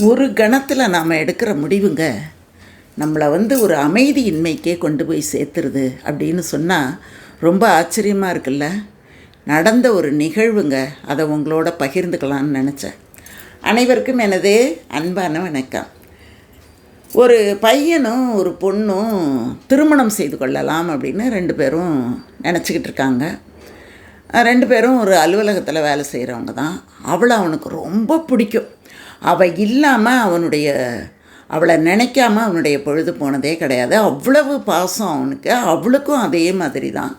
ஒரு கணத்தில் நாம் எடுக்கிற முடிவுங்க. நம்மளை வந்து ஒரு அமைதியின்மைக்கே கொண்டு போய் சேர்த்துருது அப்படின்னு சொன்னால் ரொம்ப ஆச்சரியமாக இருக்குல்ல. நடந்த ஒரு நிகழ்வுங்க. அதை உங்களோட பகிர்ந்துக்கலான்னு நினச்சேன். அனைவருக்கும் எனது அன்பான வணக்கம். ஒரு பையனும் ஒரு பொண்ணும் திருமணம் செய்து கொள்ளலாம் அப்படின்னு ரெண்டு பேரும் நினச்சிக்கிட்டு இருக்காங்க. ரெண்டு பேரும் ஒரு அலுவலகத்தில் வேலை செய்கிறவங்க தான். அவளை அவனுக்கு ரொம்ப பிடிக்கும். அவள் இல்லாமல் அவனுடைய அவளை நினைக்காம அவனுடைய பொழுது போனதே கிடையாது. அவ்வளவு பாசம் அவனுக்கு. அவளுக்கும் அதே மாதிரி தான்.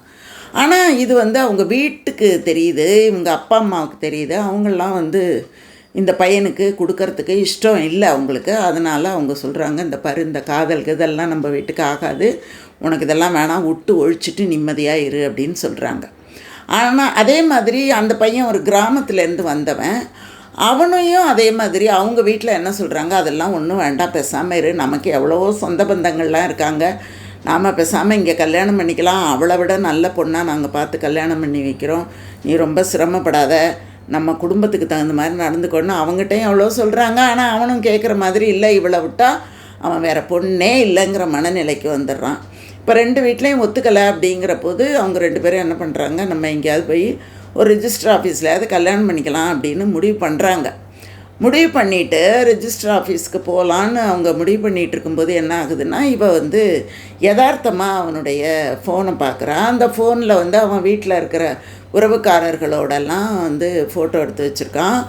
ஆனால் இது வந்து அவங்க வீட்டுக்கு தெரியுது இவங்க அப்பா அம்மாவுக்கு தெரியுது. அவங்களாம் வந்து இந்த பையனுக்கு கொடுக்கறதுக்கு இஷ்டம் இல்லை அவங்களுக்கு. அதனால் அவங்க சொல்கிறாங்க இந்த பரு இந்த காதலுக்கு இதெல்லாம் நம்ம வீட்டுக்கு ஆகாது. உனக்கு இதெல்லாம் வேணாம் விட்டு ஒழிச்சிட்டு நிம்மதியாக இரு அப்படின்னு சொல்கிறாங்க ஆனால் அதே மாதிரி அந்த பையன் ஒரு கிராமத்துலேருந்து வந்தவன். அவனையும் அதே மாதிரி அவங்க வீட்டில் என்ன சொல்கிறாங்க அதெல்லாம் ஒன்றும் வேண்டாம். பேசாமல் இரு. நமக்கு எவ்வளவோ சொந்த பந்தங்கள்லாம் இருக்காங்க. நாம் பேசாமல் இங்கே கல்யாணம் பண்ணிக்கலாம். அவளை விட நல்ல பொண்ணாக நாங்கள் பார்த்து கல்யாணம் பண்ணி வைக்கிறோம். நீ ரொம்ப சிரமப்படாத. நம்ம குடும்பத்துக்கு தகுந்த மாதிரி நடந்துக்கணும் அவங்ககிட்டயும் எவ்வளோ சொல்கிறாங்க ஆனால் அவனும் கேட்குற மாதிரி இல்லை இவளை விட்டால் அவன் வேறு பொண்ணே இல்லைங்கிற மனநிலைக்கு வந்துடுறான். இப்போ ரெண்டு வீட்லேயும் ஒத்துக்கலை அப்படிங்கிற போது அவங்க ரெண்டு பேரும் என்ன பண்ணுறாங்க நம்ம எங்கேயாவது போய் ஒரு ரிஜிஸ்டர் ஆஃபீஸ்லையாவது கல்யாணம் பண்ணிக்கலாம் அப்படின்னு முடிவு பண்ணுறாங்க முடிவு பண்ணிவிட்டு ரிஜிஸ்டர் ஆஃபீஸ்க்கு போகலான்னு அவங்க முடிவு பண்ணிகிட்டு இருக்கும்போது என்ன ஆகுதுன்னா இவ வந்து யதார்த்தமாக அவனுடைய ஃபோனை பார்க்குறான் அந்த ஃபோனில் வந்து அவன் வீட்டில் இருக்கிற உறவுக்காரர்களோடெல்லாம் வந்து ஃபோட்டோ எடுத்து வச்சுருக்கான்.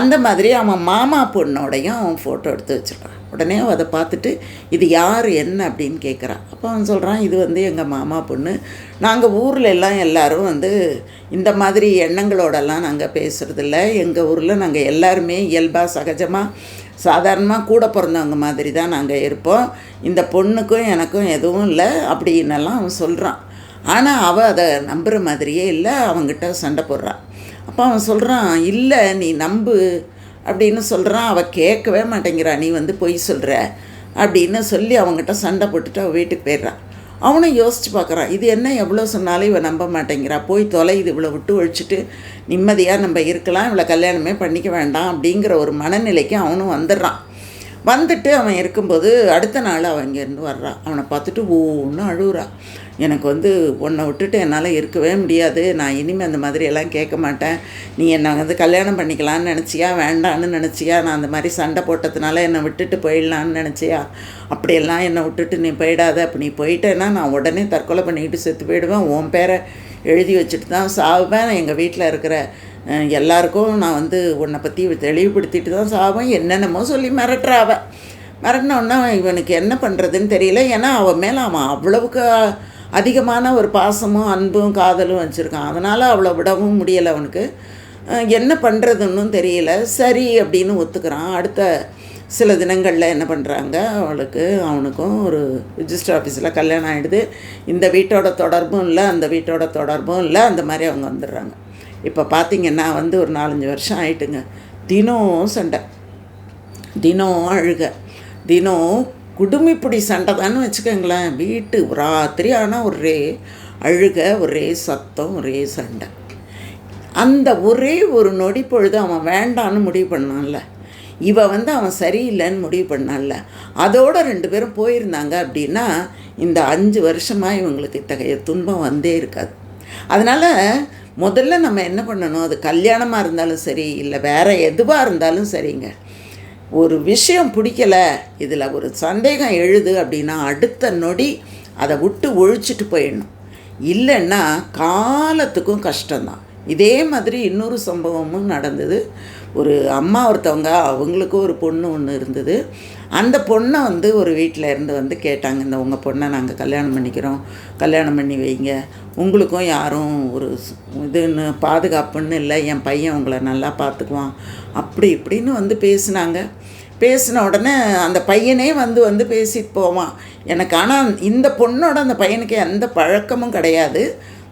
அந்த மாதிரி அவன் மாமா பொண்ணோடையும் அவன் ஃபோட்டோ எடுத்து வச்சுருக்கான். உடனே அவள் அதை பார்த்துட்டு இது யார் என்ன? அப்படின்னு கேட்குறான் அப்போ அவன் சொல்கிறான் இது வந்து எங்கள் மாமா பொண்ணு. நாங்கள் ஊரில் எல்லாம் எல்லோரும் வந்து இந்த மாதிரி எண்ணங்களோடலாம் நாங்கள் பேசுகிறதில்ல எங்கள் ஊரில் நாங்கள் எல்லாருமே இயல்பாக சகஜமாக சாதாரணமாக கூட பிறந்தவங்க மாதிரி தான் நாங்கள் இருப்போம். இந்த பொண்ணுக்கும் எனக்கும் எதுவும் இல்லை அப்படின்னெல்லாம் அவன் சொல்கிறான் ஆனால் அவள் அதை நம்புகிற மாதிரியே இல்லை அவங்ககிட்ட சண்டை போடுறான் அப்போ அவன் சொல்கிறான் இல்லை நீ நம்பு. அப்படின்னு சொல்கிறான் அவள் கேட்கவே மாட்டேங்கிறா. நீ வந்து பொய் சொல்கிற அப்படின்னு சொல்லி அவங்ககிட்ட சண்டை போட்டுட்டு அவள் வீட்டுக்கு போயிடுறான் அவனும் யோசித்து பார்க்குறான். இது என்ன? எவ்வளோ சொன்னாலும் இவன் நம்ப மாட்டேங்கிறா. போய் தொலை. இது இவ்வளோ விட்டு ஒழிச்சிட்டு நிம்மதியாக நம்ம இருக்கலாம். இவளை கல்யாணமே பண்ணிக்க வேண்டாம் அப்படிங்கிற ஒரு மனநிலைக்கு அவனும் வந்துடுறான். வந்துட்டு அவன் இருக்கும்போது அடுத்த நாள் அவன் இங்கேருந்து வர்றான் அவனை பார்த்துட்டு ஒன்று அழுகுறா. எனக்கு வந்து உன்னை விட்டுட்டு என்னால் இருக்கவே முடியாது. நான் இனிமேல் அந்த மாதிரி எல்லாம் கேட்க மாட்டேன். நீ என்னை வந்து கல்யாணம் பண்ணிக்கலான்னு நினச்சியா? வேண்டான்னு நினச்சியா? நான் அந்த மாதிரி சண்டை போட்டதுனால என்னை விட்டுட்டு போயிடலான்னு நினச்சியா? அப்படியெல்லாம் என்னை விட்டுட்டு நீ போயிடாத. அப்போ நீ போயிட்டேன்னா நான் உடனே தற்கொலை பண்ணிக்கிட்டு செத்து போயிடுவேன். உன் பேரை எழுதி வச்சுட்டு தான் சாவேன் எங்கள் வீட்டில் இருக்கிற எல்லாருக்கும் நான் வந்து உன்னை பற்றி தெளிவுபடுத்திட்டு தான் சாவேன். என்னென்னமோ சொல்லி மிரட்டுறாவ மிரட்டினோன்னா இவனுக்கு என்ன பண்ணுறதுன்னு தெரியல. ஏன்னா அவன் மேலே அவன் அவ்வளவுக்கு அதிகமான ஒரு பாசமும் அன்பும் காதலும் வச்சுருக்கான். அதனால் அவளை விடவும் முடியலை அவனுக்கு. என்ன பண்ணுறதுன்னும் தெரியல. சரி அப்படின்னு ஒத்துக்கிறான். அடுத்த சில தினங்களில் என்ன பண்ணுறாங்க அவளுக்கு அவனுக்கும் ஒரு ரிஜிஸ்டர் ஆஃபீஸில் கல்யாணம் ஆகிடுது இந்த வீட்டோட தொடர்பும் இல்லை அந்த வீட்டோட தொடர்பும் இல்லை அந்த மாதிரி அவங்க வந்துடுறாங்க. இப்போ பார்த்தீங்கன்னா வந்து ஒரு நாலஞ்சு வருஷம் ஆயிட்டுங்க. தினம் சண்டை. தினம் அழுக. தினம் குடுமிப்பிடி சண்டை தானே வச்சுக்கோங்களேன். வீட்டு ராத்திரி ஆனால் ஒரே அழுக ஒரே சத்தம் ஒரே சண்டை. அந்த ஒரே ஒரு நொடி பொழுது அவன் வேண்டான்னு முடிவு பண்ணான்ல. இவன் வந்து அவன் சரியில்லைன்னு முடிவு பண்ணான்ல. அதோடு ரெண்டு பேரும் போயிருந்தாங்க அப்படின்னா இந்த அஞ்சு வருஷமாக இவங்களுக்கு இத்தகைய துன்பம் வந்தே இருக்காது. அதனால் முதல்ல நம்ம என்ன பண்ணணும்? அது கல்யாணமாக இருந்தாலும் சரி இல்லை வேறு எதுவாக இருந்தாலும் சரிங்க. ஒரு விஷயம் பிடிக்கல இதில் ஒரு சந்தேகம் எழுது அப்படின்னா அடுத்த நொடி அதை விட்டு ஒழிச்சிட்டு போயிடணும். இல்லைன்னா காலத்துக்கும் கஷ்டம்தான். இதே மாதிரி இன்னொரு சம்பவமும் நடந்தது. ஒரு அம்மா ஒருத்தவங்க அவங்களுக்கும் ஒரு பொண்ணு ஒன்று இருந்தது. அந்த பொண்ணை வந்து ஒரு வீட்டில் இருந்து வந்து கேட்டாங்க இந்த உங்கள் பொண்ணை நாங்கள் கல்யாணம் பண்ணிக்கிறோம். கல்யாணம் பண்ணி வைங்க. உங்களுக்கும் யாரும் ஒரு இதுன்னு பாதுகாப்புன்னு இல்லை. என் பையன் உங்களை நல்லா பார்த்துக்குவான். அப்படி இப்படின்னு வந்து பேசினாங்க. பேசின உடனே அந்த பையனே வந்து வந்து பேசிட்டு போவான். எனக்கு ஆனால் இந்த பொண்ணோட அந்த பையனுக்கு எந்த பழக்கமும் கிடையாது.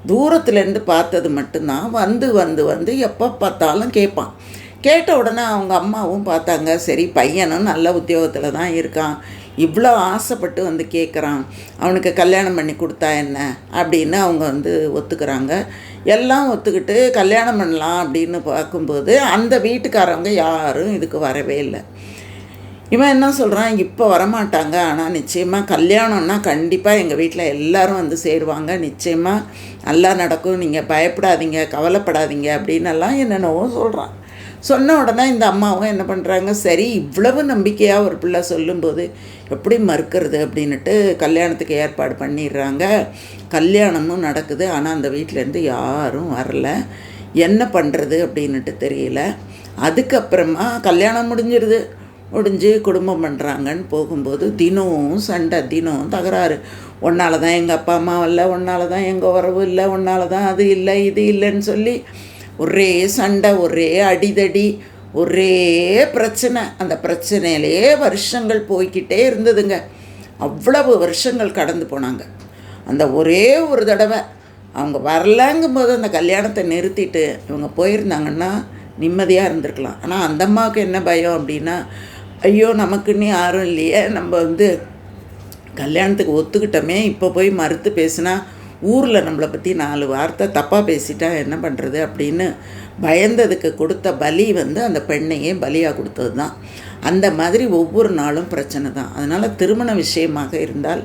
தூரத்துலேருந்து பார்த்தது மட்டும்தான். வந்து வந்து வந்து எப்போ பார்த்தாலும் கேட்பான். கேட்ட உடனே அவங்க அம்மாவும் பார்த்தாங்க சரி பையனும் நல்ல உத்தியோகத்தில் தான் இருக்கான். இவ்வளோ ஆசைப்பட்டு வந்து கேட்குறான் அவனுக்கு கல்யாணம் பண்ணி கொடுத்தா என்ன? அப்படின்னு அவங்க வந்து ஒத்துக்கிறாங்க. எல்லாம் ஒத்துக்கிட்டு கல்யாணம் பண்ணலாம் அப்படின்னு பார்க்கும்போது அந்த வீட்டுக்காரவங்க யாரும் இதுக்கு வரவே இல்லை. இவன் என்ன சொல்கிறான் இப்போ வரமாட்டாங்க. ஆனால் நிச்சயமாக கல்யாணம்னா கண்டிப்பாக எங்கள் வீட்டில் எல்லாரும் வந்து சேருவாங்க. நிச்சயமாக நல்லா நடக்கும். நீங்கள் பயப்படாதீங்க கவலைப்படாதீங்க அப்படின்னெல்லாம் என்னென்னவோ சொல்கிறான் சொன்ன உடனே இந்த அம்மாவும் என்ன பண்ணுறாங்க சரி இவ்வளவு நம்பிக்கையாக ஒரு பிள்ளை சொல்லும்போது எப்படி மறுக்கிறது அப்படின்னுட்டு கல்யாணத்துக்கு ஏற்பாடு பண்ணிடுறாங்க. கல்யாணமும் நடக்குது. ஆனால் அந்த வீட்டிலேருந்து யாரும் வரல. என்ன பண்ணுறது அப்படின்னுட்டு தெரியல. அதுக்கப்புறமா கல்யாணம் முடிஞ்சிருது. முடிஞ்சு குடும்பம் பண்ணுறாங்கன்னு போகும்போது தினம் சண்டை தினம் தகராறு. ஒன்றால் தான் எங்கள் அப்பா அம்மா இல்லை ஒன்றால் தான் எங்கள் உறவு இல்லை ஒன்றால் தான் அது இல்லை இது இல்லைன்னு சொல்லி ஒரே சண்டை ஒரே அடிதடி ஒரே பிரச்சனை. அந்த பிரச்சனையிலே வருஷங்கள் போய்கிட்டே இருந்ததுங்க. அவ்வளவு வருஷங்கள் கடந்து போனாங்க. அந்த ஒரே ஒரு தடவை அவங்க வரலங்கும் போது அந்த கல்யாணத்தை நிறுத்திட்டு இவங்க போயிருந்தாங்கன்னா நிம்மதியாக இருந்திருக்கலாம். ஆனால் அந்த அம்மாவுக்கு என்ன பயம் அப்படின்னா ஐயோ நமக்குன்னு யாரும் இல்லையே. நம்ம வந்து கல்யாணத்துக்கு ஒத்துக்கிட்டோமே. இப்போ போய் மறுத்து பேசுனா ஊரில் நம்மளை பற்றி நாலு வார்த்தை தப்பாக பேசிட்டா என்ன பண்ணுறது அப்படின்னு பயந்ததுக்கு கொடுத்த பலி வந்து அந்த பெண்ணையே பலியாக கொடுத்தது தான் அந்த மாதிரி ஒவ்வொரு நாளும் பிரச்சனை தான். அதனால் திருமண விஷயமாக இருந்தால்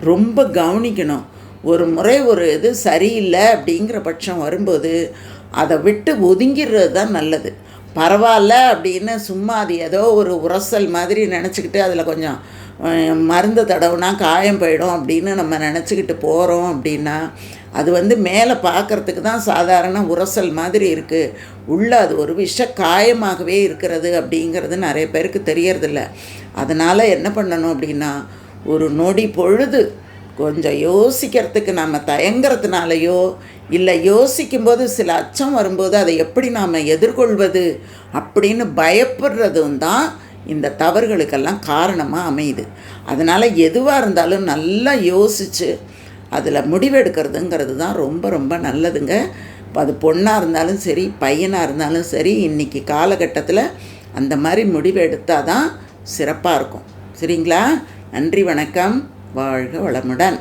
ரொம்ப கவனிக்கணும். ஒரு முறை ஒரு இது சரியில்லை அப்படிங்கிற பட்சம் வரும்போது அதை விட்டு ஒதுங்கிடுறது தான் நல்லது. பரவாயில்ல அப்படின்னு சும்மா அது ஏதோ ஒரு உரசல் மாதிரி நினச்சிக்கிட்டு அதில் கொஞ்சம் மருந்து தடவுனா காயம் போயிடும் அப்படின்னு நம்ம நினச்சிக்கிட்டு போகிறோம் அப்படின்னா அது வந்து மேலே பார்க்கறதுக்கு தான் சாதாரண உரசல் மாதிரி இருக்குது உள்ளே அது ஒரு விஷ காயமாகவே இருக்கிறது அப்படிங்கிறது நிறைய பேருக்கு தெரியறதில்ல. அதனால் என்ன பண்ணணும் அப்படின்னா ஒரு நொடி பொழுது கொஞ்சம் யோசிக்கிறதுக்கு நாம் தயங்குறதுனாலையோ இல்லை யோசிக்கும்போது சில அச்சம் வரும்போது அதை எப்படி நாம் எதிர்கொள்வது அப்படின்னு பயப்படுறதும் தான் இந்த தவறுகளுக்கெல்லாம் காரணமாக அமையுது. அதனால் எதுவாக இருந்தாலும் நல்லா யோசித்து அதில் முடிவெடுக்கிறதுங்கிறது தான் ரொம்ப ரொம்ப நல்லதுங்க. இப்போ அது பொண்ணாக இருந்தாலும் சரி பையனாக இருந்தாலும் சரி இன்றைக்கி காலகட்டத்தில் அந்த மாதிரி முடிவு எடுத்தால் தான் சிறப்பாக இருக்கும். சரிங்களா? நன்றி வணக்கம். வாழ்க வளமுடன்.